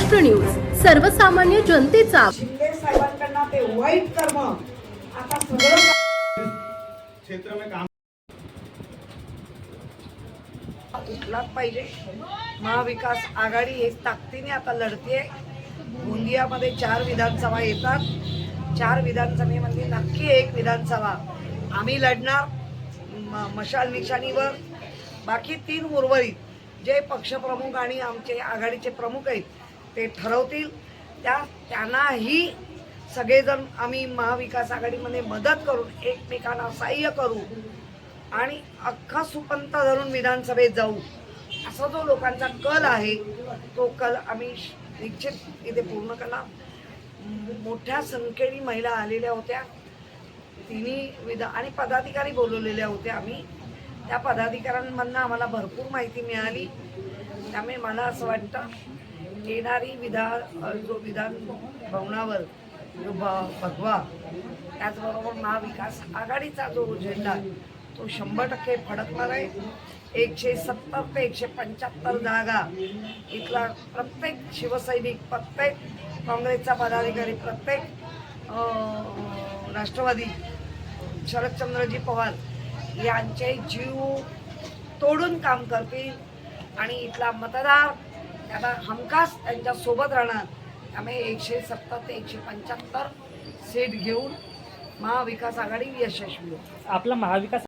Maharashtra news सर्वसामान्य जनतेचा शिंदे साहेबांकडनं ते वाईट कर्म आता सगळं क्षेत्र में काम उठलाच पाहिजे. महाविकास आघाडी एक ताकदीने आता लढते गोंदियामध्ये चार विधानसभा येतात. चार विधानसभेमध्ये नक्की एक विधानसभा. आम्ही लढणार. म- मशाल निशाणीवर. बाकी तीन उर्वरित जे पक्षप्रमुख आणि आमचे आघाडीचे प्रमुख आहेत ते ठरवतील. त्या त्यांनाही सगळेजण आम्ही महाविकास आघाडीमध्ये मदत करून एकमेकांना सहाय्य करू आणि अख्खा सुपंत धरून विधानसभेत जाऊ. असा जो लोकांचा कल आहे तो कल आम्ही निश्चित इथे पूर्ण केला मोठ्या संख्येने महिला आलेल्या होत्या. तिन्ही विधा आणि पदाधिकारी बोलवलेल्या होत्या आम्ही. त्या पदाधिकाऱ्यांमधनं आम्हाला भरपूर माहिती मिळाली. त्यामुळे मला असं वाटतं येणारी विधान जो विधान भवनावर जो भगवा त्याचबरोबर महाविकास आघाडीचा जो झेंडा आहे, तो शंभर टक्के फडकणार आहे. एकशे सत्तर ते एकशे पंच्याहत्तर जागा इथला प्रत्येक शिवसैनिक प्रत्येक काँग्रेसचा पदाधिकारी प्रत्येक राष्ट्रवादी शरदचंद्रजी पवार यांचे जीव तोडून काम करतील आणि इथला मतदार त्याला हमखास त्यांच्यासोबत राहणार. त्यामुळे एकशे सत्तर ते एकशे पंच्याहत्तर सीट घेऊन महाविकास आघाडी यशस्वी होईल. आपला महाविकास